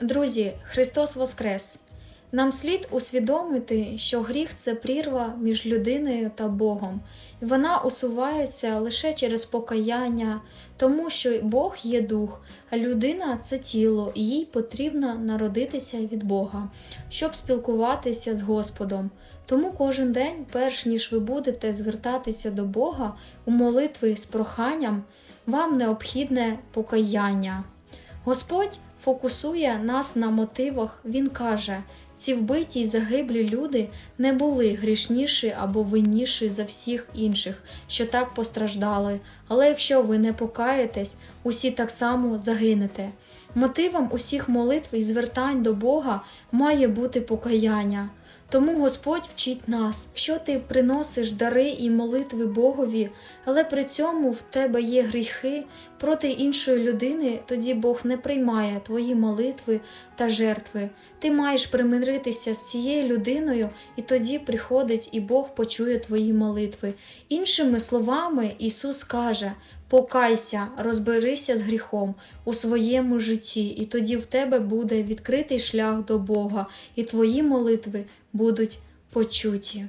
Друзі, Христос Воскрес! Нам слід усвідомити, що гріх це прірва між людиною та Богом, і вона усувається лише через покаяння, тому що Бог є дух, а людина це тіло, і їй потрібно народитися від Бога, щоб спілкуватися з Господом. Тому кожен день, перш ніж ви будете звертатися до Бога у молитви з проханням, вам необхідне покаяння. Господь фокусує нас на мотивах. Він каже: ці вбиті й загиблі люди не були грішніші або винніші за всіх інших, що так постраждали. Але якщо ви не покаєтесь, усі так само загинете. Мотивом усіх молитв і звертань до Бога має бути покаяння. Тому Господь вчить нас, якщо ти приносиш дари і молитви Богові, але при цьому в тебе є гріхи проти іншої людини, тоді Бог не приймає твої молитви та жертви. Ти маєш примиритися з цією людиною, і тоді приходить і Бог почує твої молитви. Іншими словами, Ісус каже: Покайся, розберися з гріхом у своєму житті, і тоді в тебе буде відкритий шлях до Бога, і твої молитви будуть почуті.